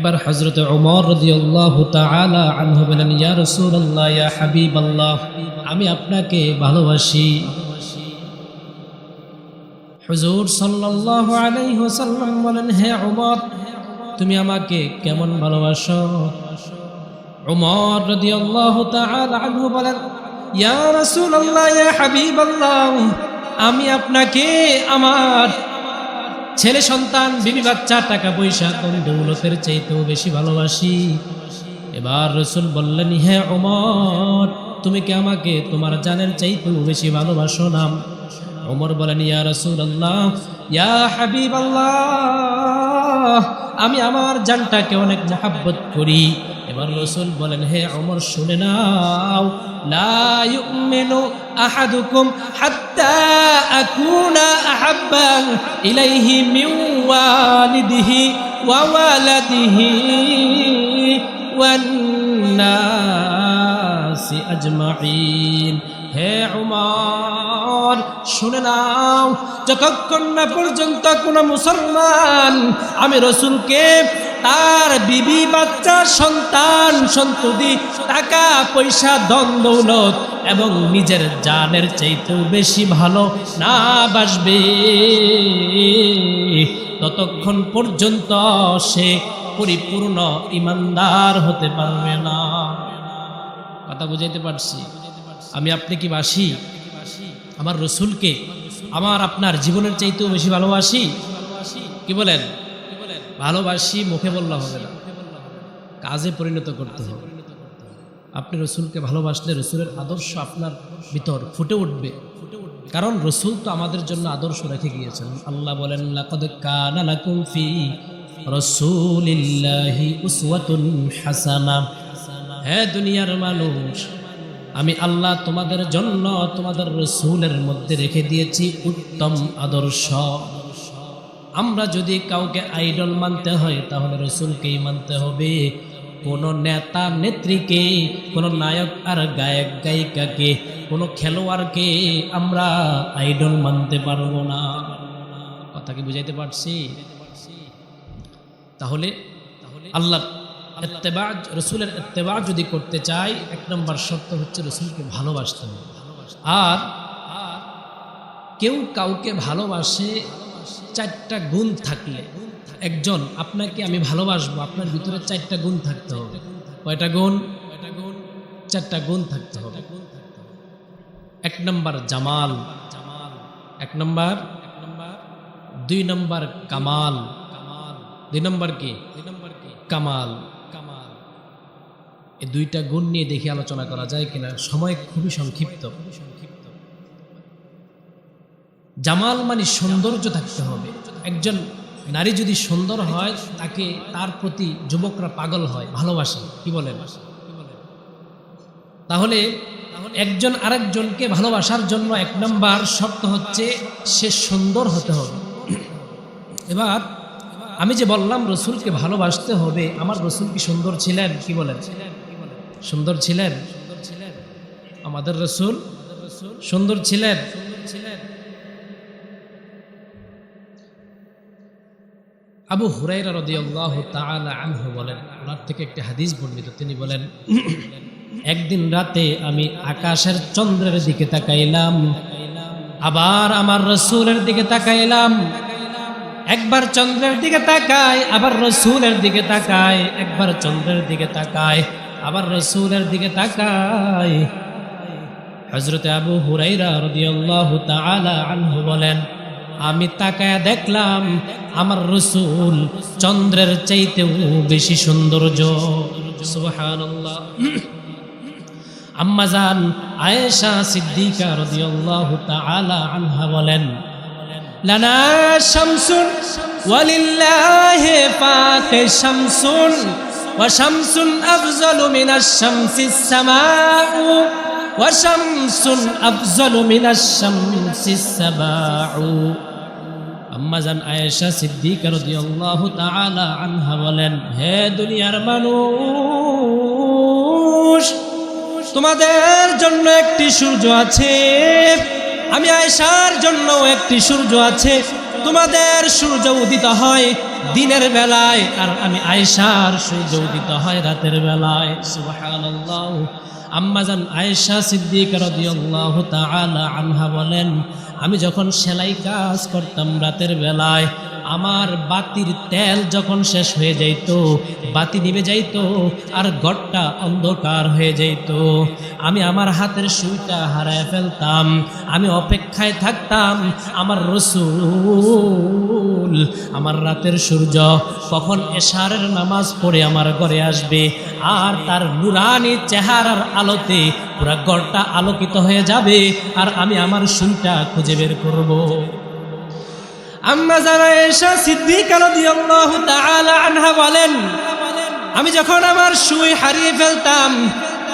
একবার হজরত ওমর রাদিয়াল্লাহু বলেন হাবিবাল্লাহ, আমি আপনাকে ভালোবাসি। হুজুর আলাইহি বলেন, হে ওমর তুমি আমাকে কেমন ভালোবাসো? ওমর রাদিয়াল্লাহু তাআলা আনহু বলেন, ইয়া ইয়া হাবিবাল্লাহ, আমি আপনাকে আমার ছেলে সন্তান, বিবি বাচ্চা, টাকা পয়সা কোন দৌলতের চাইতেও বেশি ভালোবাসি? এবার রসুল বললেন, হে অমর তুমি কি আমাকে তোমার জানের চাইতেও বেশি ভালোবাসো না? অমর বলেন, ইয়া রসুল আল্লাহ ইয়া হাবিব আল্লাহ আমি আমার জানটাকে অনেক মহাব্বত করি। এবার রসুল বলেন, হে অমর শুনে নাও, লা ইউমিনু আহাদুকুম হাত্তা আকুনা মিন ওয়ালিদিহি ওয়া ওয়ালাদিহি ওয়ান নাসি আজমাইন হে উমর শুনে নাও, যতক্ষণ না পর্যন্ত কোন মুসলমান আমি রসুলকে তার বিবি বাচ্চা সন্তান সন্ততি, টাকা পয়সা, ধন দৌলত এবং নিজের জানের চাইতেও বেশি ভালো না বাসবে। ততক্ষণ পর্যন্ত সে পরিপূর্ণ ইমানদার হতে পারবে না। কথা বুঝাইতে পারছি? আমি আপনি কি বাসি? আমার রসুলকে, আমার আপনার জীবনের চাইতেও বেশি ভালোবাসি? কি বলেন? ভালোবাসি, মুখে বললে হবে না। কাজে পরিণত করতে হবে। আপনি রসুলকে ভালোবাসলে রসুলের আদর্শ আপনার ভিতর ফুটে উঠবে। কারণ রসুল তো আমাদের জন্য আদর্শ রেখে গিয়েছেন। আল্লাহ বলেন হাসানা। হে দুনিয়ার মানুষ, আমি আল্লাহ তোমাদের জন্য তোমাদের রসুলের মধ্যে রেখে দিয়েছি উত্তম আদর্শ। আমরা যদি কাউকে আইডল মানতে হয়, তাহলে রসুলকেই মানতে হবে। কোনো নেতা, নেত্রীকে, কোনো নায়ক আর গায়ক, গায়িকাকে, কোনো খেলোয়াড়কে আমরা আইডল মানতে পারব না। কথা কি বুঝাইতে পারছি? তাহলে আল্লাহ এত্তেবাজ রসুলের এত্তেবাজ যদি করতে চাই, এক নম্বর শর্ত হচ্ছে রসুলকে ভালোবাসতে হবে। আর কেউ কাউকে ভালোবাসে চারটা গুণ থাকলে একজন, আপনাকে আমি ভালোবাসবো, আপনার ভিতরে চারটা গুণ থাকতে হবে। কয়টা গুণ? চারটা গুণ থাকতে হবে। এক নম্বর, জামাল। এক নম্বর, দুই নম্বর, কামাল। দুই নম্বর কি? কামাল। কামাল এই দুইটা গুণ নিয়ে দেখে আলোচনা করা যায় কিনা? সময় খুবই সংক্ষিপ্ত। জামাল মানে সৌন্দর্য থাকতে হবে। একজন নারী যদি সুন্দর হয়, তাকে তার প্রতি যুবকরা পাগল হয়, ভালোবাসে। কি বলেন? তাহলে একজন আরেকজনকে ভালোবাসার জন্য এক নম্বর শর্ত হচ্ছে সে সুন্দর হতে হবে। এবার আমি যে বললাম রসুলকে ভালোবাসতে হবে, আমার রসুল কি সুন্দর ছিলেন? কি বলেন? সুন্দর ছিলেন? আমাদের রসুল সুন্দর ছিলেন। আবু হুরাইরা রদিয়াল্লাহ তাআলা আনহু বলেন, ওনার থেকে একটি হাদিস বর্ণিত। তিনি বলেন, একদিন রাতে আমি আকাশের চন্দ্রের দিকে তাকাইলাম, আবার আমার রসুলের দিকে তাকাইলাম। একবার চন্দ্রের দিকে তাকায় আবার রসুলের দিকে তাকায় একবার চন্দ্রের দিকে তাকায় আবার রসুলের দিকে তাকায় হজরতে আবু হুরাইরা রদিয়াল্লাহু তাআলা আনহু বলেন আমি তাকায়া দেখলাম, আমার রসুল চন্দ্রের চাইতেও বেশি সৌন্দর্য। সুবহানাল্লাহ। আম্মাজান আয়েশা সিদ্দিকা রাদিয়াল্লাহু তাআলা আনহা বলেন, লানা আম্মাজান আয়েশা সিদ্দিকা রাদিয়াল্লাহু তাআলা আনহা বলেন, হে দুনিয়ার মানুষ, তোমাদের জন্য একটি সূর্য আছে। আমি আয়েশার জন্য একটি সূর্য আছে। তোমাদের সূর্য উদিত হয় দিনের বেলায়, আর আমি আয়েশার সূর্য উদিত হয় রাতের বেলায়। সুবহানাল্লাহ। আম্মাজান আয়েশা সিদ্দিক রাদিয়াল্লাহু তাআলা আনহা বলেন আমি যখন সেলাই কাজ করতাম রাতের বেলায় আমার বাতির তেল যখন শেষ হয়ে যাইত, বাতি নিভে যাইত আর ঘরটা অন্ধকার হয়ে যাইত। আমি আমার হাতের সুইটা হারায় ফেলতাম, আমি অপেক্ষায় থাকতাম আমার রসুল। আমার রাতের সূর্য কখন এশারের নামাজ পড়ে আমার ঘরে আসবে আর তার নুরানি চেহারার আলোতে পুরা ঘরটা আলোকিত হয়ে যাবে আর আমি আমার সুইটা খুঁজে বের করব। আম্মা জানা এসা সিদ্দিকা রাদিয়াল্লাহু তাআলা আনহা বলেন, আমি যখন আমার সুই হারিয়ে ফেলতাম,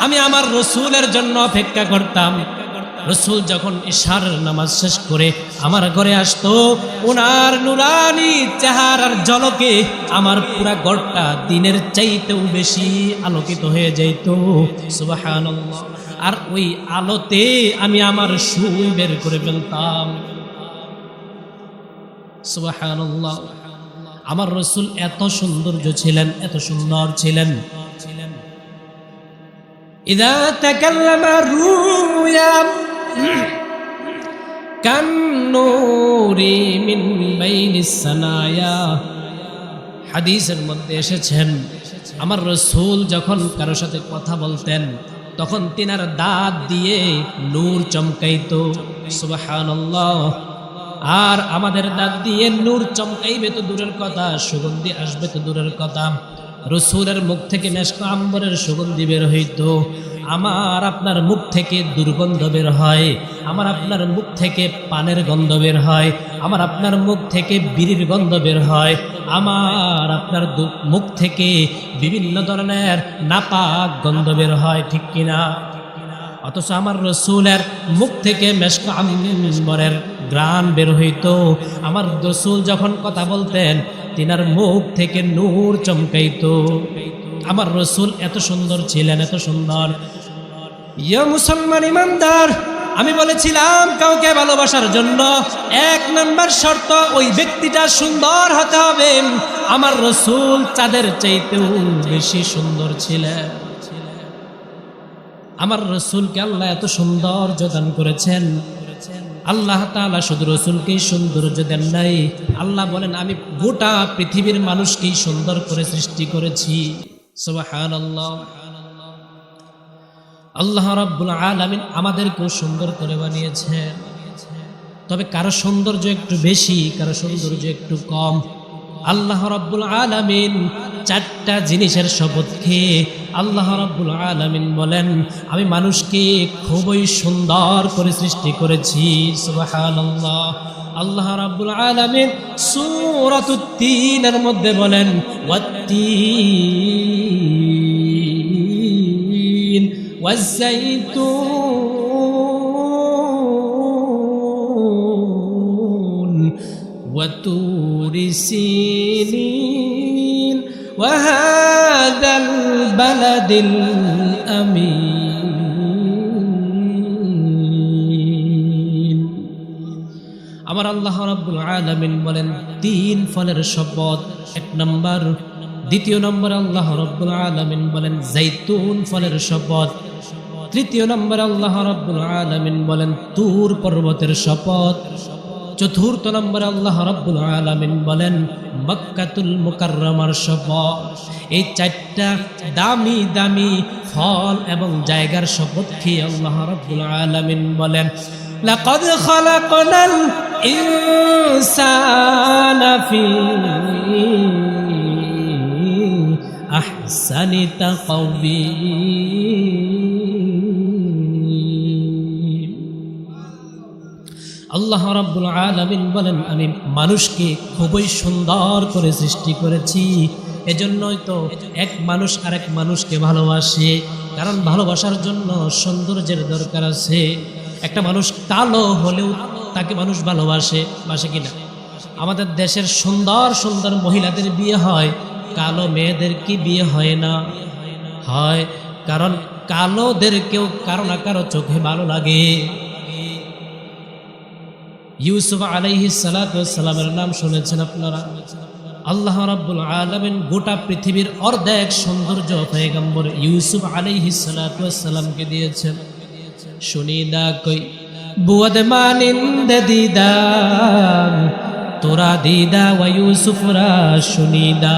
আমি আমার রসুলের জন্য অপেক্ষা করতাম। রসুল যখন ইশারের নামাজ শেষ করে আমার ঘরে আসতো ওনার নুরানি চেহারার জলকে আমার পুরা ঘরটা দিনের চাইতেও বেশি আলোকিত হয়ে যাইত। সুবহানাল্লাহ। আর ওই আলোতে আমি আমার সুই বের করে ফেলতাম। আমার রসুল এত সৌন্দর্য ছিলেন, এত সুন্দর ছিলেন। ইদা কান্নুরি হাদিসের মধ্যে এসেছেন, আমার রসুল যখন কারও সাথে কথা বলতেন, তখন তিনার দাঁত দিয়ে নূর চমকাইত। সুবহানাল্লাহ। আর আমাদের দাঁত দিয়ে নূর চমকাইবে তো দূরের কথা, সুগন্ধি আসবে তো দূরের কথা। রসুলের মুখ থেকে মেশক আম্বরের সুগন্ধি বের হইতো। আমার আপনার মুখ থেকে দুর্গন্ধ বের হয়, আমার আপনার মুখ থেকে পানের গন্ধ বের হয়, আমার আপনার মুখ থেকে বিড়ির গন্ধ বের হয়, আমার আপনার মুখ থেকে বিভিন্ন ধরনের নাপাক গন্ধ বের হয়, ঠিক কিনা? অথচ আমার রসুলের মুখ থেকে মেশক আম্বরের গ্রান বের হইতো। আমার রসুল যখন কথা বলতেন, তিনার মুখ থেকে নূর চমকাইত। আমার রসুল এত সুন্দর ছিলেন, এত সুন্দর। ইয়া মুসলমান ইমানদার, আমি বলেছিলাম কাউকে ভালোবাসার জন্য এক নম্বর শর্ত, ওই ব্যক্তিটা সুন্দর হতে হবে। আমার রসুল চাঁদের চাইতেও বেশি সুন্দর ছিলেন। আমার রসুলকে আল্লাহ এত সৌন্দর্য দান করেছেন। আল্লাহ তাআলা শুধু রসুলকেই সৌন্দর্য দেন নাই। আল্লাহ বলেন, আমি গোটা পৃথিবীর মানুষকেই সুন্দর করে সৃষ্টি করেছি। সুবহানাল্লাহ। আল্লাহ রাব্বুল আলামিন আমাদেরকেও সুন্দর করে বানিয়েছেন। তবে কারও সৌন্দর্য একটু বেশি, কারও সৌন্দর্য একটু কম। আল্লাহ রব্বুল আলমিন চারটা জিনিসের শপথ খেয়ে আল্লাহ রব্বুল আলমিন বলেন, আমি মানুষকে খুবই সুন্দর করে সৃষ্টি করেছি। আল্লাহ রাবুল আলমিন সুরতুত্তিনের মধ্যে বলেন, ওয়াত্তিন ওয়াজাইতুন وتور سينين وهذا البلد الأمين আমার আল্লাহ রাব্বুল আলামিন বলেন তিন ফলের শপথ এক নম্বর দ্বিতীয় নম্বর আল্লাহ রাব্বুল আলামিন বলেন জাইতুন ফলের শপথ তৃতীয় নম্বর আল্লাহ রাব্বুল আলামিন বলেন তুর পর্বতের শপথ চতুর্থ নম্বর আল্লাহ রাব্বুল আলামিন বলেন মক্কাতুল মুকাররমার শপথ এই চারটা দামি দামি ফল এবং জায়গার শপথ খেয়ে আল্লাহ রাব্বুল আলামিন বলেন لقد خلقنا الإنسان في أحسن تقويم আল্লাহ রাব্বুল আলামিন বলেন, আমি মানুষকে খুবই সুন্দর করে সৃষ্টি করেছি। এজন্যই তো এক মানুষ আরেক মানুষকে ভালোবাসে, কারণ ভালোবাসার জন্য সৌন্দর্যের দরকার আছে। একটা মানুষ কালো হলেও তাকে মানুষ ভালোবাসে বাসে কিনা? আমাদের দেশের সুন্দর সুন্দর মহিলাদের বিয়ে হয়, কালো মেয়েদের কি বিয়ে হয় না? হয়, কারণ কালোদেরকেও কারও না কারও চোখে ভালো লাগে। ইউসুফ আলাইহি সালামের নাম শুনেছেন আপনারা? আল্লাহ রাব্বুল আলামিন গোটা পৃথিবীর অর্ধেক সৌন্দর্য পয়গম্বর ইউসুফ আলাইহিস সালাতু সালামকে দিয়েছেন। শুনিদা কই, বুয়াদ মানিন্দ দিদা, তোরা দিদা ওয়া ইউসুফরা শুনিদা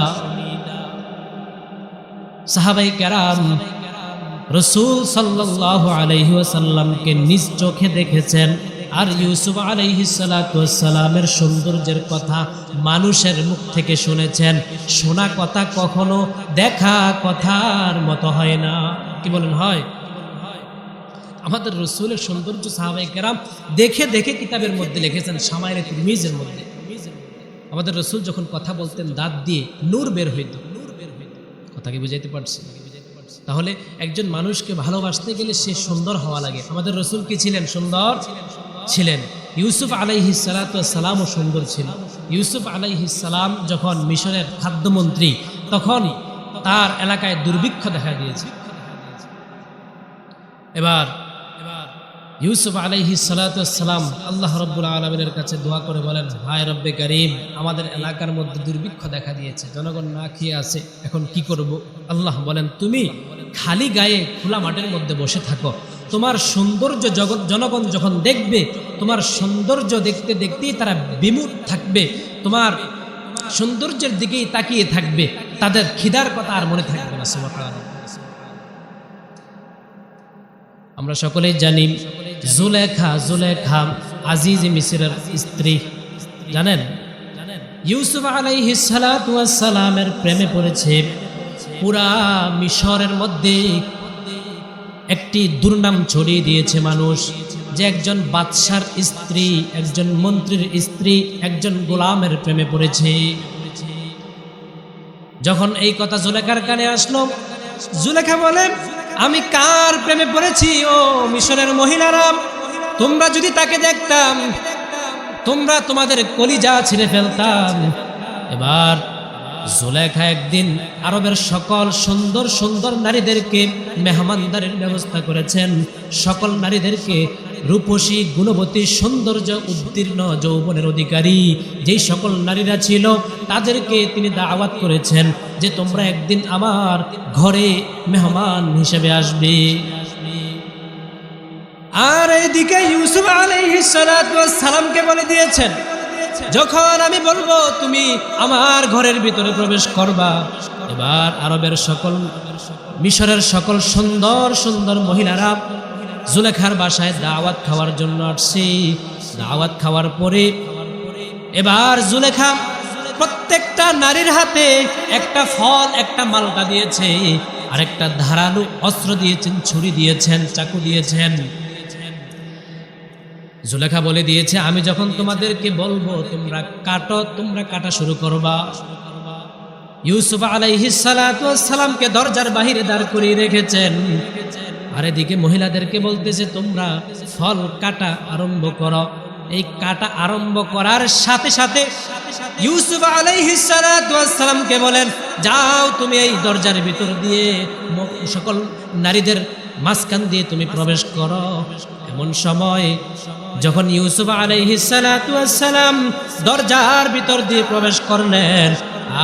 সাহাবাই কেরাম রসুল সাল্লাহ আলহি ওয়াসাল্লামকে নিজ চোখে দেখেছেন। আর ইউসুফ আলহি সালামের সৌন্দর্যের কথা মানুষের মুখ থেকে শুনেছেন। শোনা কথা কখনো, দেখা কথার মতো হয় না। কি বলেন, হয়? আমাদের রসুলের সৌন্দর্য সাহাবাই কেরাম দেখে দেখে কিতাবের মধ্যে লিখেছেন সামায়ের মিজের মধ্যে। আমাদের রসুল যখন কথা বলতেন, দাঁত দিয়ে নূর বের হইত। কথা কি বুঝাইতে পারছি? তাহলে একজন মানুষকে ভালোবাসতে গেলে সে সুন্দর হওয়া লাগে। আমাদের রসুল কি ছিলেন সুন্দর? ছিলেন ইউসুফ আলাইহি সালামও সুন্দর ছিল। ইউসুফ আলাইহি সালাম যখন মিশরের খাদ্যমন্ত্রী, তখন তার এলাকায় দুর্ভিক্ষ দেখা দিয়েছে। এবার ইউসুফ আলাইহি সালাম আল্লাহ রব্বুল আলমিনের কাছে দোয়া করে বলেন, হায় রব্বে করিম, আমাদের এলাকার মধ্যে দুর্ভিক্ষ দেখা দিয়েছে। জনগণ না খেয়ে আছে, এখন কি করব? আল্লাহ বলেন, তুমি খালি গায়ে খোলা মাঠের মধ্যে বসে থাকো। তোমার সৌন্দর্য জগৎ জনগণ যখন দেখবে তোমার সৌন্দর্য দেখতে দেখতেই তারা বিমুখ থাকবে। তোমার সৌন্দর্যের দিকেই তাকিয়ে থাকবে। তাদের খিদার কথা আর মনে থাকবে না আমরা সকলেই জানি জুলেখা জুলেখা আজিজ মিসরের স্ত্রী। জানেন? ইউসুফ আলাইহি সালামের প্রেমে পড়েছে। পুরা মিশরের মধ্যে একটি দুর্নাম ছড়িয়ে দিয়েছে মানুষ, যে একজন বাদশার স্ত্রী, একজন মন্ত্রীর স্ত্রী, একজন গোলামের প্রেমে পড়েছে। যখন এই কথা জুলেখার কানে আসলো, জুলেখা বলে, আমি কার প্রেমে পড়েছি, ও মিশরের মহিলারা? তোমরা যদি তাকে দেখতাম, তোমরা তোমাদের কলিজা ছিঁড়ে ফেলতাম। এবার জুলেখা একদিন আরবের সকল সুন্দর সুন্দর নারীদেরকে মেহমানদারের ব্যবস্থা করেছেন। সকল নারীদেরকে রূপসী, গুণবতী, সৌন্দর্য উত্তীর্ণ যৌবনের অধিকারী। যেই সকল নারীরা ছিল, তাদেরকে তিনি দাওয়াত করেছেন যে তোমরা একদিন আমার ঘরে মেহমান হিসেবে আসবে। আর এদিকে ইউসুফ আলাইহিস সালামকে বলে দিয়েছেন যখন আমি বলব, তুমি আমার ঘরের ভিতরে প্রবেশ করবা। এবার আরবের সকল, মিশরের সকল সুন্দর সুন্দর মহিলারা জুলেখার বাসায় দাওয়াত খাওয়ার জন্য আসছে। দাওয়াত খাওয়ার পরে এবার জুলেখা প্রত্যেকটা নারীর হাতে একটা ফল, একটা মালটা দিয়েছে। আর একটা ধারালো অস্ত্র দিয়েছেন, ছুরি দিয়েছেন, চাকু দিয়েছেন। জুলেখা বলে দিয়েছে, আমি যখন তোমাদেরকে বলব, তোমরা কাটো, তোমরা কাটা শুরু করবা। ইউসুফ আলাইহিসালামকে দরজার বাহিরে দাঁড় করিয়ে রেখেছেন। আর এদিকে মহিলাদেরকে বলতেছে, তোমরা ফল কাটা আরম্ভ করো। এই কাটা আরম্ভ করার সাথে সাথে ইউসুফ আলাইহিসালামকে বলেন, যাও তুমি এই দরজার ভিতর দিয়ে সকল নারীদের মাঝখান দিয়ে তুমি প্রবেশ করো। এমন সময় যখন ইউসুফ আলাইহিসালাম দরজার ভিতর দিয়ে প্রবেশ করলেন,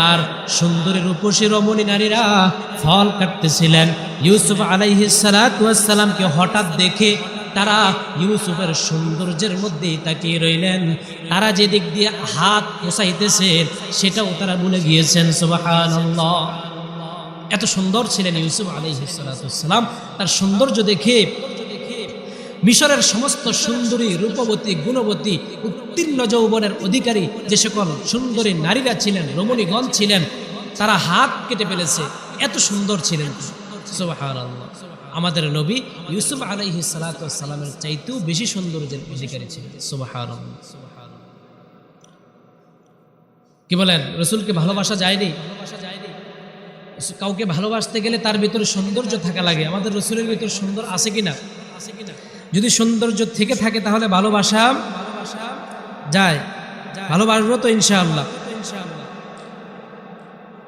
আর সুন্দরী রূপসী রমণী নারীরা ফল কাটতেছিলেন, ইউসুফ আলাইহিসালামকে হঠাৎ দেখে তারা ইউসুফের সৌন্দর্যের মধ্যেই তাকিয়ে রইলেন। তারা যে দিক দিয়ে হাত পোষাইতেছেন সেটাও তারা ভুলে গিয়েছেন, সুবহানাল্লাহ। এত সুন্দর ছিলেন ইউসুফ আলাইহিসালাম তার সৌন্দর্য দেখে মিশরের সমস্ত সুন্দরী, রূপবতী, গুণবতী, উত্তীর্ণ যৌবনের অধিকারী যে সকল সুন্দরী নারীরা ছিলেন, রমণীগণ ছিলেন, তারা হাত কেটে ফেলেছে। এত সুন্দর ছিলেন আমাদের নবী ইউসুফ আলাইহি সালামের চাইতেও বেশি সৌন্দর্যের অধিকারী ছিলেন। সুবহানাল্লাহ। কি বলেন? রসুলকে ভালোবাসা যায়নি ভালোবাসা যায়নি? কাউকে ভালোবাসতে গেলে তার ভিতরে সৌন্দর্য থাকা লাগে। আমাদের রসুলের ভিতরে সুন্দর আছে কিনা? যদি সৌন্দর্য থেকে থাকে তাহলে ভালোবাসা যায়। ভালোবাসবো তো ইনশাআল্লাহ।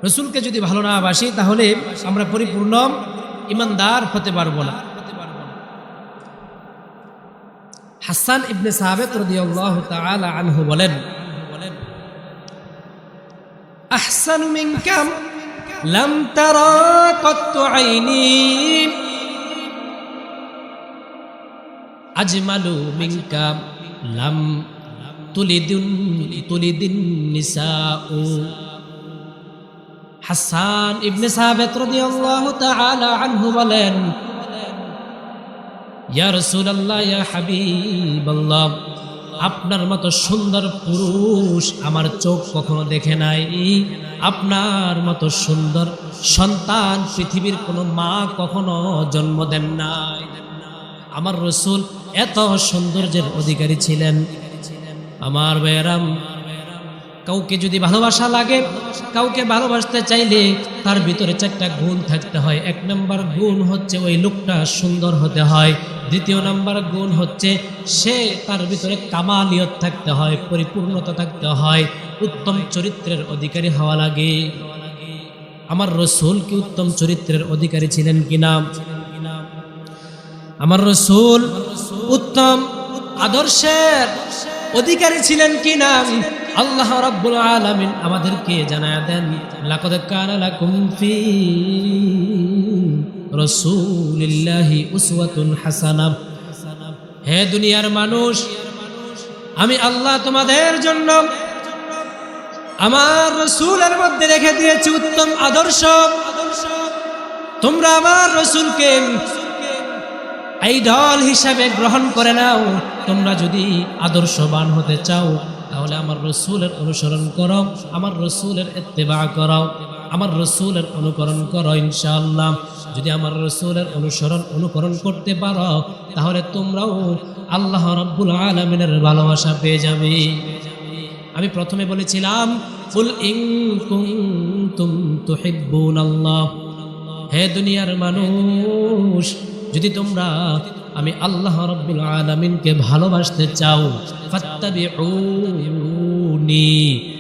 রসুলকে যদি ভালো না বাসি তাহলে আমরা পরিপূর্ণ ইমানদার হতে পারব না। হাসান ইবনে সাহাবেত রাদিয়াল্লাহু তাআলা আনহু বলেন, আহসানু মিনকা লাম তারা কত্তু আইনি। আজমালু মিনকা লাম তুলিদিন তুলিদিন নিসাউ। হাসান ইবনে সাহাবেত রাদিয়াল্লাহু তাআলা আনহু বলেন, ইয়া রাসূলুল্লাহ, ইয়া হাবিবাল্লাহ, আপনার মতো সুন্দর পুরুষ আমার চোখ কখনো দেখে নাই। আপনার মতো সুন্দর সন্তান পৃথিবীর কোনো মা কখনো জন্ম দেন নাই। আমার রসুল এত সৌন্দর্যের অধিকারী ছিলেন। আমার বেরাম কাউকে যদি ভালোবাসা লাগে, কাউকে ভালোবাসতে চাইলে তার ভিতরে চারটা গুণ থাকতে হয়। এক নম্বর গুণ হচ্ছে ওই লোকটা সুন্দর হতে হয়। দ্বিতীয় নম্বর গুণ হচ্ছে সে তার ভিতরে কামালিয়ত থাকতে হয়, পরিপূর্ণতা থাকতে হয়, উত্তম চরিত্রের অধিকারী হওয়া লাগে। আমার রসুল কি উত্তম চরিত্রের অধিকারী ছিলেন কিনা? আমার রসুল উত্তম আদর্শের অধিকারী ছিলেন কিনা? আল্লাহ রাব্বুল আলামিন আমাদেরকে জানায় দেন, লাকাদ কানা লাকুম ফি রাসূলিল্লাহি উসওয়াতুন হাসানাহ। হে দুনিয়ার মানুষ, আমি আল্লাহ তোমাদের জন্য আমার রসুলের মধ্যে রেখে দিয়েছি উত্তম আদর্শ। তোমরা আমার রসুলকে এই দল হিসাবে গ্রহণ করে নাও। তোমরা যদি আদর্শবান হতে চাও তাহলে আমার রসুলের অনুসরণ করো, আমার রসুলের এত্তেবা করো, আমার রসুলের অনুকরণ করো ইনশাআল্লাহ। যদি আমার রসুলের অনুসরণ অনুকরণ করতে পারো, তাহলে তোমরাও আল্লাহ রব্বুল আলমিনের ভালোবাসা পেয়ে যাবে। আমি প্রথমে বলেছিলাম, কুল ইন কুনতুম তুহিব্বুনাল্লাহ। হে দুনিয়ার মানুষ, যদি তোমরা আমি আল্লাহ রব্বুল আলমিনকে ভালোবাসতে চাও ফাত্তাবিউনি।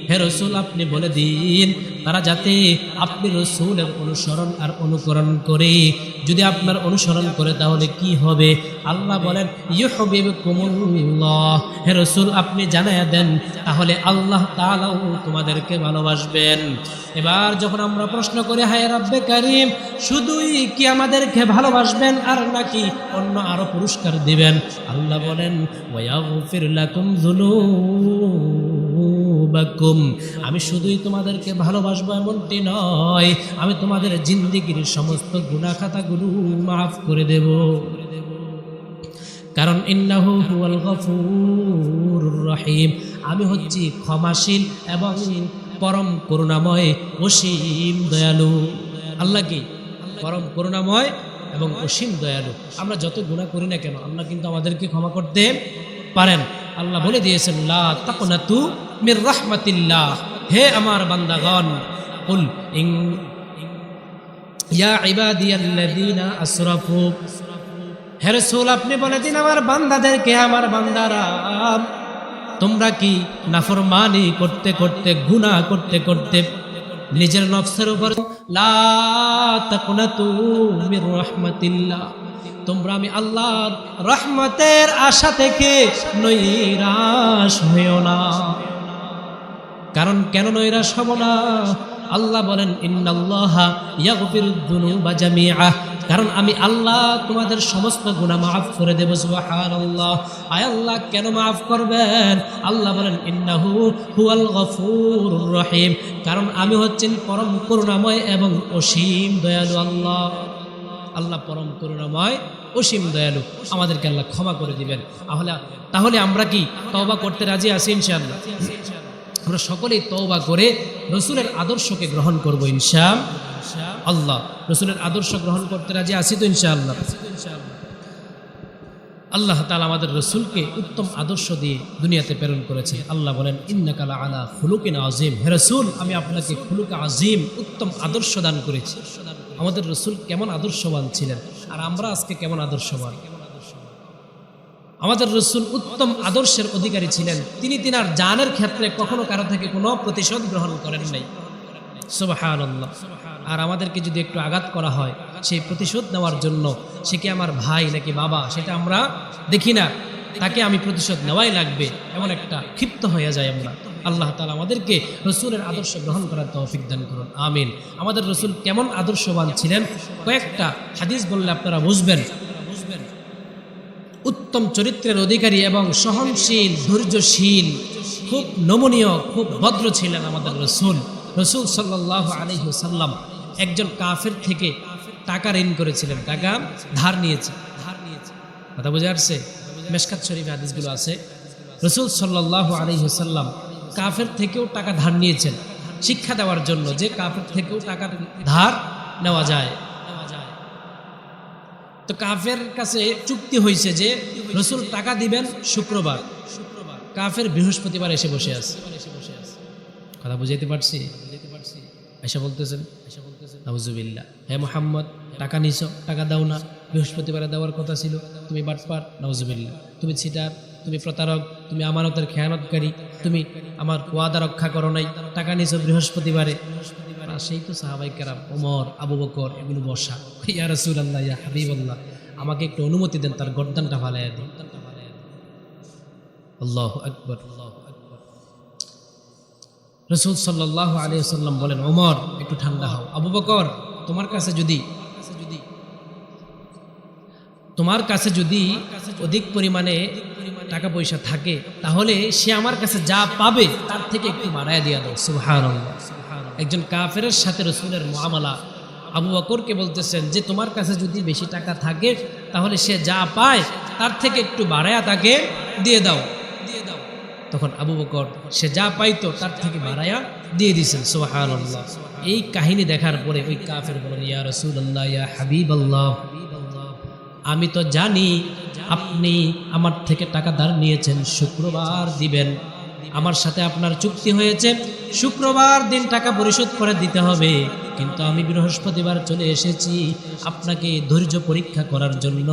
হে রসুল, আপনি বলে দিন, তারা যাতে আপনি রসুলের অনুসরণ আর অনুকরণ করে। যদি আপনার অনুসরণ করে, তাহলে কি হবে? আল্লাহ বলেন, ইউহবিবকুমুল্লাহ। হে রসুল, আপনি জানাইয়া দেন, তাহলে আল্লাহ তাআলাও তোমাদেরকে ভালোবাসবেন। এবার যখন আমরা প্রশ্ন করি, হায় রাব্বে কারিম, শুধুই কি আমাদেরকে ভালোবাসবেন আর নাকি অন্য আরও পুরস্কার দিবেন? আল্লাহ বলেন, ওয়াগফির লাকুম যুনুবাকুম আমি শুধুই তোমাদেরকে ভালোবাসবো এমনটি নয়, আমি তোমাদের জিন্দিগির সমস্ত গুনাহ খাতাগুলো মাফ করে দেব। কারণ ইন্নাহু হুয়াল গফুরুর রহিম। আমি হচ্ছি ক্ষমাশীল এবং পরম করুণাময়, অসীম দয়ালু। আল্লাহ কি? পরম করুণাময় এবং অসীম দয়ালু। আমরা যত গুণা করি না কেন, আল্লাহ কিন্তু আমাদেরকে ক্ষমা করতে পারেন। আল্লাহ বলে দিয়েছেন, লা তাকনাতু মির রাহমাতিল্লাহ। হে আমার বান্দাগণ, কুল ইন ইয়া ইবাদিয়াল্লাযীনা আসরাফু। হে রাসূল, আপনি বলে দিন আমার বান্দাদেরকে, আমার বান্দারা, তোমরা কি নাফরমানি করতে করতে, গুনাহ করতে করতে নিজের নফসের উপর? রাহমাতিল্লাহ। তোমরা আমি আল্লাহর রহমতের আশা থেকে নৈরাশ হইও না। কারণ কেন নৈরাশ হব না। আল্লাহ বলেন, ইন্নাল্লাহা কারণ আমি আল্লাহ তোমাদের সমস্ত গুনাহ মাফ করে দেব, সুবহানাল্লাহ। আয় আল্লাহ, কেন মাফ করবেন? আল্লাহ বলেন, ইন্নাহু হুয়াল গফুরুর রহিম। কারণ আমি হচ্ছেন পরম করুণাময় এবং অসীম দয়ালু আল্লাহ। আল্লাহ পরম করুণাময়, অসীম দয়ালু। আমাদেরকে আল্লাহ ক্ষমা করে দিবেন। তাহলে তাহলে আমরা কি তওবা করতে রাজি আছি ইনশাআল্লাহ? আমরা সকলেই তওবা করে রসুলের আদর্শকে গ্রহণ করব ইনশা আল্লাহ, রসুলের আদর্শ গ্রহণ করতে রাজি আছি তো ইনশাআল্লাহ। আল্লাহ তালা আমাদের রসুলকে উত্তম আদর্শ দিয়ে দুনিয়াতে প্রেরণ করেছে আল্লাহ বলেন ইন্নাকালা আলা খুলুকিন আজিম হে রসুল, আমি আপনাকে খুলুক আজিম উত্তম আদর্শ দান করেছি। আমাদের রসুল কেমন আদর্শবান ছিলেন, আর আমরা আজকে কেমন আদর্শবান? আমাদের রসুল উত্তম আদর্শের অধিকারী ছিলেন। তিনি তিনার জানের ক্ষেত্রে কখনো কারও থেকে কোনো প্রতিশোধ গ্রহণ করেন নাই। সুবাহান আর আমাদেরকে যদি একটু আঘাত করা হয়, সেই প্রতিশোধ নেওয়ার জন্য সে কি আমার ভাই নাকি বাবা, সেটা আমরা দেখি না। তাকে আমি প্রতিশোধ নেওয়াই লাগবে, এমন একটা ক্ষিপ্ত হয়ে যায় আমরা। আল্লাহ তালা আমাদেরকে রসুলের আদর্শ গ্রহণ করার তৌফিক দান করুন, আমিন। আমাদের রসুল কেমন আদর্শবান ছিলেন? কয়েকটা হাদিস বললে আপনারা বুঝবেন। উত্তম চরিত্রের অধিকারী এবং সহনশীল, ধৈর্যশীল, খুব নমনীয়, খুব ভদ্র ছিলেন আমাদের রসুল। রসুল সাল্লাহ আলহিসাল্লাম একজন কাফের থেকে টাকা ঋণ করেছিলেন, টাকা ধার নিয়েছে। ধার নিয়েছে কথা বুঝে আসছে? মেশকাত শরীফ হাদিসগুলো আছে। রসুল সাল্লাহ আলহিহাল্লাম কাফের থেকেও টাকা ধার নিয়েছেন। শিক্ষা দেওয়ার জন্য যে কাফের থেকেও টাকা ধার নেওয়া যায়। তো কাফের কাছে চুক্তি হয়েছে যে রসুল টাকা দিবেন শুক্রবার। শুক্রবার কাফের বৃহস্পতিবার এসে বসে আছে। কথা বুঝাইতে পারছি? এসে বলতেছেন এসে বলতেছেন, নাউজুবিল্লাহ। হে মোহাম্মদ, টাকা নিছ, টাকা দাও না। বৃহস্পতিবারে দেওয়ার কথা ছিল। তুমি বাটপার, নাউজুবিল্লাহ। তুমি ছিটার, তুমি প্রতারক, তুমি আমানতের খেয়ানতকারী। তুমি আমার ওয়াদা রক্ষা করো নাই। টাকা নিছো বৃহস্পতিবারে। আর সেই তো সাহাবাই কেরাম, ওমর, আবু বকর, এগুলো বসা। ইয়া রসুল আল্লাহ ইয়া হাবিব আল্লাহ আমাকে একটু অনুমতি দেন, তার গর্দানটা ফালাইয়া দিন। আল্লাহ আকবর রসুল সাল্লাহ আলী সাল্লাম বলেন, ওমর, একটু ঠান্ডা হও। আবু বকর, তোমার কাছে যদি, তোমার কাছে যদি অধিক পরিমাণে টাকা পয়সা থাকে, তাহলে সে আমার কাছে যা পাবে, তার থেকে একটু বাড়ায় দিয়া দাও। সুহান একজন কাফেরের সাথে রসুলের মহামালা আবু বকরকে বলতেছেন যে, তোমার কাছে যদি বেশি টাকা থাকে, তাহলে সে যা পায়, তার থেকে একটু বাড়ায়া তাকে দিয়ে দাও। দিয়ে দাও তখন আবু বকর, সে যা পাইতো, তার থেকে বাড়ায়া দিয়ে দিয়েছেন। সোহান এই কাহিনী দেখার পরে ওই কাফের বলেন ইয়া রসুল আল্লাহ ইয়া হাবিব আল্লাহ আমি তো জানি আপনি আমার থেকে টাকা ধার নিয়েছেন, শুক্রবার দিবেন। আমার সাথে আপনার চুক্তি হয়েছে শুক্রবার দিন টাকা পরিশোধ করে দিতে হবে। কিন্তু আমি বৃহস্পতিবার চলে এসেছি আপনাকে ধৈর্য পরীক্ষা করার জন্য।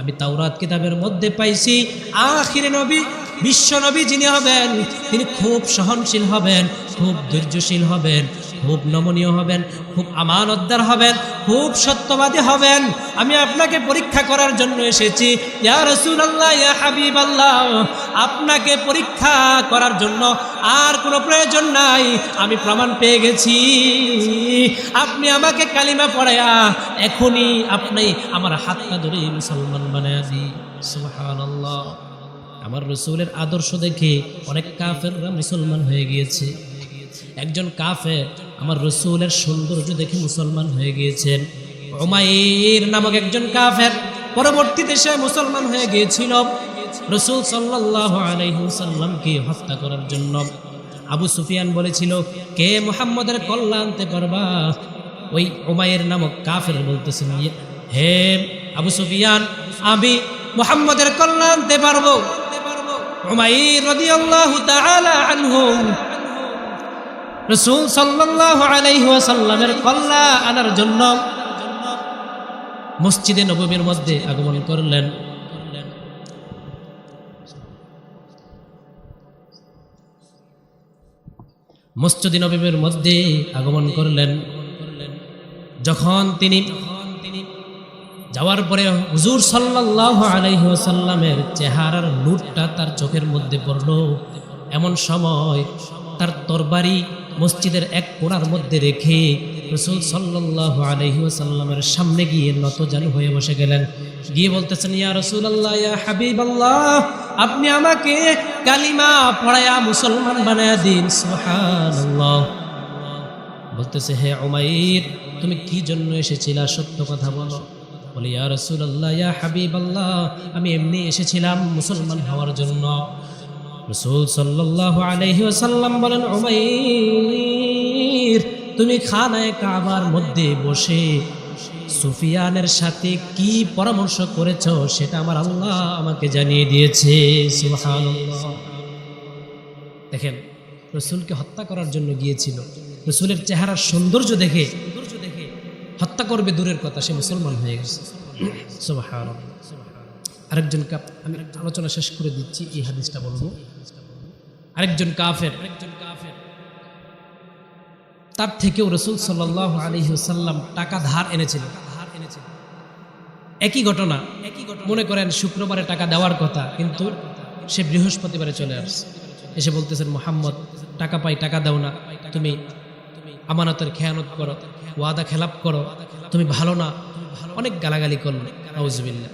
আমি তাওরাত কিতাবের মধ্যে পাইছি, আখিরে নবী বিশ্বনবী যিনি হবেন, তিনি খুব সহনশীল হবেন, খুব ধৈর্যশীল হবেন। খুব নমনীয় হবেন, খুব আমানতদার হবেন, খুব সত্যবাদী হবেন। আমি আপনাকে পরীক্ষা করার জন্য এসেছি। ইয়া আল্লাহ আপনাকে পরীক্ষা করার জন্য আর কোনো প্রয়োজন নাই। আমি প্রমাণ পেয়ে গেছি। আপনি আমাকে কালিমা পড়ায়া এখনই আপনি আমার হাতটা ধরে মুসলমান বানায় আমার রসুলের আদর্শ দেখে অনেক কাফেররা মুসলমান হয়ে গিয়েছে। একজন কাফের আমার রসুলের সৌন্দর্য দেখে মুসলমান হয়ে গিয়েছেন। ওমাইর নামক একজন কাফের পরবর্তীতে সে মুসলমান হয়ে গিয়েছিল। রসুল সাল্লাহ আলাইসাল্লামকে হত্যা করার জন্য আবু সুফিয়ান বলেছিল, কে মোহাম্মদের কল্যাণ আনতে পারবা? ওই ওমায়ের নামক কাফের বলতেছেন, হে আবু সুফিয়ান, আমি মোহাম্মদের কল্যাণ আনতে পারব। উমাইর রাদিয়াল্লাহু তাআলা রাসূল সাল্লাল্লাহু আলাইহি ওয়াসাল্লামের কল্লা আনার জন্য মসজিদে নববীর মধ্যে আগমন করলেন। মসজিদে নববীর মধ্যে আগমন করলেন। যখন তিনি যাওয়ার পরে হুজুর সাল্লাহ আলাইসাল্লামের চেহারার নূরটা তার চোখের মধ্যে পড়ল। এমন সময় তার তরবারি মসজিদের এক কোণার মধ্যে রেখে রসুল সাল্লাহ আলহিউসাল্লামের সামনে গিয়ে নত জানু হয়ে বসে গেলেন। গিয়ে বলতেছেন, ইয়া রসুল আল্লাহ হাবিব আল্লাহ আপনি আমাকে কালিমা পড়ায়া মুসলমান বানায়া দিন। বলতেছে, হে ওমাইর তুমি কি জন্য এসেছিলা? সত্য কথা বলো। বলে, ইয়া রসুল আল্লাহ ইয়া হাবিব আল্লাহ আমি এমনি এসেছিলাম মুসলমান হওয়ার জন্য। রসুল সাল্লাহ আলহি আসাল্লাম বলেন ওমাইর তুমি খানায় কাবার মধ্যে বসে সুফিয়ানের সাথে কি পরামর্শ করেছ সেটা আমার আল্লাহ আমাকে জানিয়ে দিয়েছে। দেখেন, রসুলকে হত্যা করার জন্য গিয়েছিল। রসুলের চেহারার সৌন্দর্য দেখে, হত্যা করবে দূরের কথা, সে মুসলমান হয়ে গেছে। আরেকজন কাপ আমি আলোচনা শেষ করে দিচ্ছি, এই হাদিসটা বলব। আরেকজন কাফের। আরেকজন কাফের তার থেকেও রসুল সাল্লাহ আলহিহাল্লাম টাকা ধার এনেছিল। ধার একই ঘটনা। একই মনে করেন শুক্রবারে টাকা দেওয়ার কথা, কিন্তু সে বৃহস্পতিবারে চলে আসছে। এসে বলতেছেন, মোহাম্মদ, টাকা পাই, টাকা দাও না। তুমি আমানতের খেয়ানত করো, ওয়াদা খেলাপ করো। তুমি ভালো না। অনেক গালাগালি করল। নাউজবিল্লা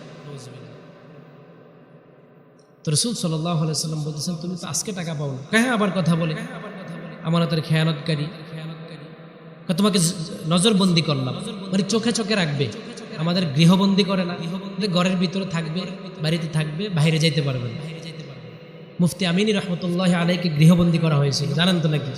তো রসুল সাল্লাহ সাল্লাম বলতেছেন, তুমি তো আজকে টাকা পাও না হ্যাঁ আবার কথা বলে। আমানতের খেয়ানতকারী তোমাকে নজরবন্দি করলাম। মানে চোখে চোখে রাখবে। আমাদের গৃহবন্দি করে না। ঘরের ভিতরে থাকবে, বাড়িতে থাকবে, বাইরে যাইতে পারবে না। মুফতি আমিনী রহমতুল্লাহ আলাইকে গৃহবন্দি করা হয়েছিল। জানেন তো নাকি?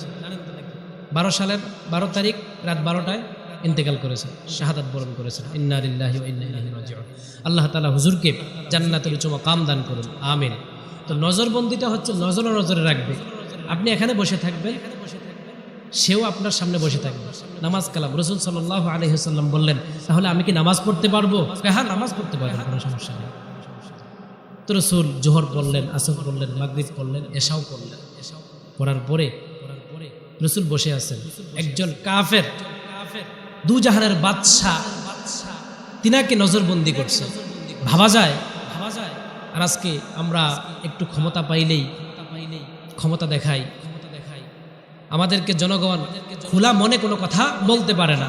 বারো সালের বারো তারিখ, রাত বারোটায় ইন্তেকাল করেছেন, শাহাদাত বরণ করেছেন। ইন্না লিল্লাহি ওয়া ইন্না ইলাইহি রাজিউন। আল্লাহ তাআলা হুজুরকে জান্নাতের উচ্চ মাকাম দান করুন, আমিন। তো নজরবন্দিটা হচ্ছে নজরে নজরে রাখবে। আপনি এখানে বসে থাকবেন, সেও আপনার সামনে বসে থাকবে। নামাজ কালাম। রসুল সাল্লাহ আলহিহাল্লাম বললেন, তাহলে আমি কি নামাজ পড়তে পারব? হ্যাঁ নামাজ পড়তে পারবেন কোনো সমস্যা নেই। তো রসুল জোহর পড়লেন, আসর পড়লেন, মাগরিব পড়লেন, এশাও পড়লেন। পড়ার পরে, রসুল বসে আছেন। একজন কাফের দু জাহানের বাদশাহ তিনাকে নজরবন্দি করছে। ভাবা যায় ভাবা যায়? আর আজকে আমরা একটু ক্ষমতা পাইলেই ক্ষমতা দেখাই। আমাদেরকে জনগণ খোলা মনে কোনো কথা বলতে পারে না।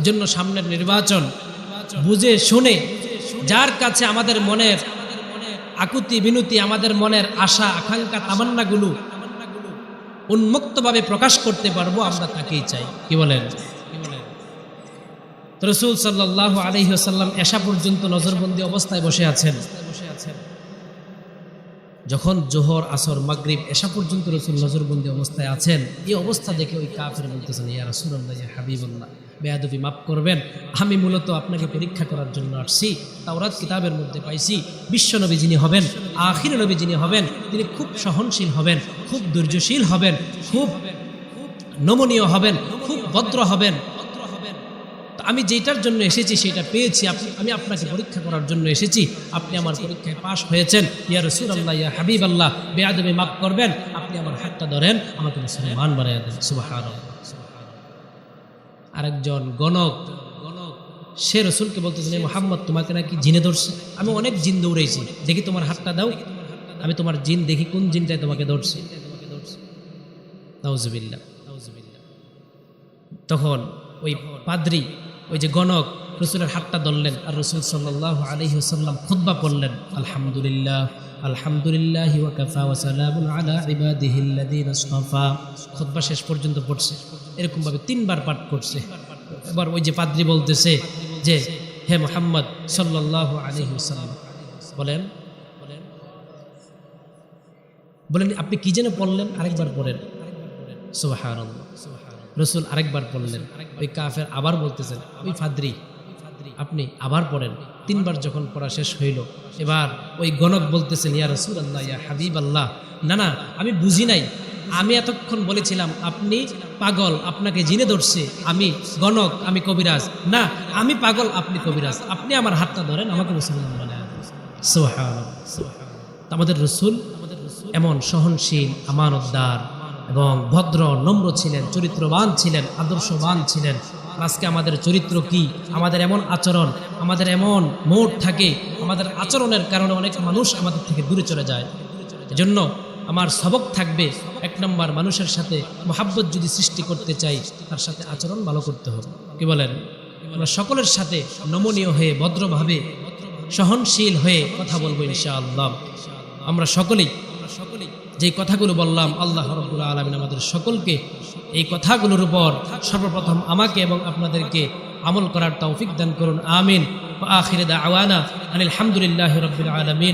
এজন্য সামনের নির্বাচন বুঝে শুনে যার কাছে আমাদের মনের আকুতি, বিনুতি, আমাদের মনের আশা, আকাঙ্ক্ষা, তামান্নাগুলো উন্মুক্তভাবে প্রকাশ করতে পারব আমরা তাকেই চাই। কি বলেন? রসুল সাল্লাহ আলহিহাসাল্লাম এসা পর্যন্ত নজরবন্দি অবস্থায় বসে আছেন। যখন জোহর, আসর, মাগরিব এসা পর্যন্ত রসুল নজরবন্দি অবস্থায় আছেন, এই অবস্থা দেখে ওই কাফের বলতেছেন, ইয়া ইয়া হাবিবুল্লাহ, বেয়াদবি মাফ করবেন। আমি মূলত আপনাকে পরীক্ষা করার জন্য আসছি, তাওরাত কিতাবের মধ্যে পাইছি বিশ্বনবী যিনি হবেন, আখির নবী যিনি হবেন, তিনি খুব সহনশীল হবেন, খুব ধৈর্যশীল হবেন, খুব নমনীয় হবেন, খুব ভদ্র হবেন। আমি যেটার জন্য এসেছি, সেটা পেয়েছি। আমি আপনাকে পরীক্ষা করার জন্য এসেছি। আপনি আমার পরীক্ষায় পাশ হয়েছেন। ইয়া রসুল আল্লাহ ইয়া হাবিব আল্লাহ বেয়াদবি মাফ করবেন। আপনি আমার হাতটা ধরেন, আমাকে মুসলমান বানাইয়া দেন। সুবাহ আরেকজন গণক সে রসুলকে বলতেছেন, "এ মোহাম্মদ, তোমাকে নাকি জিনে ধরছে? আমি অনেক জিন দৌড়েছি দেখি তোমার হাতটা দাও। আমি তোমার জিন দেখি, কোন জিনটায় তোমাকে ধরছে? তখন ওই পাদ্রি ওই যে গণক রসুলের হাতটা ধরলেন আর রসুল সাল্লাহ আলহি সাল্লাম খুদ্া পড়লেন। আলহামদুলিল্লাহ আলহামদুলিল্লাহ খুতবা শেষ পর্যন্ত পড়ছে। এরকম ভাবে তিনবার পাঠ করছে। এবার ওই যে পাদ্রি বলতেছে যে, হে মোহাম্মদ সাল্লাল্লাহু আলাইহি ওয়াসাল্লাম। বলেন বলেন, আপনি কি যেন পড়লেন আরেকবার পড়েন? সুবহানাল্লাহ। রসুল আরেকবার পড়লেন ওই কাফের আবার বলতেছেন, ওই ফাদ্রি, আপনি আবার পড়েন। তিনবার যখন পড়া শেষ হইল, এবার ওই গণক বলতেছেন, ইয়া রসুল আল্লাহ ইয়া হাবিব আল্লাহ না না, আমি বুঝি নাই। আমি এতক্ষণ বলেছিলাম, আপনি পাগল, আপনাকে জিনে ধরছে, আমি গণক, আমি কবিরাজ। না, আমি পাগল, আপনি কবিরাজ। আপনি আমার হাতটা ধরেন, আমাকে মুসলমান বানায়। তো আমাদের রসুল এমন সহনশীল, আমানতদার এবং ভদ্র, নম্র ছিলেন, চরিত্রবান ছিলেন, আদর্শবান ছিলেন। আজকে আমাদের চরিত্র কি? আমাদের এমন আচরণ, আমাদের এমন মোট থাকে, আমাদের আচরণের কারণে অনেক মানুষ আমাদের থেকে দূরে চলে যায়। এজন্য আমার সবক থাকবে এক নম্বর মানুষের সাথে মহাব্বত যদি সৃষ্টি করতে চাই, তার সাথে আচরণ ভালো করতে হবে। কি বলেন? আমরা সকলের সাথে নমনীয় হয়ে, ভদ্রভাবে, সহনশীল হয়ে কথা বলব ইনশাআল্লাহ। আমরা সকলেই আমরা সকলেই যে কথাগুলো বললাম, আল্লাহ রব্বুল আলমিন আমাদের সকলকে এই কথাগুলোর উপর সর্বপ্রথম আমাকে এবং আপনাদেরকে আমল করার তৌফিক দান করুন, আমিন। আখিরে দা আওয়ানা আনিল হামদুলিল্লাহ রবিল আলমিন।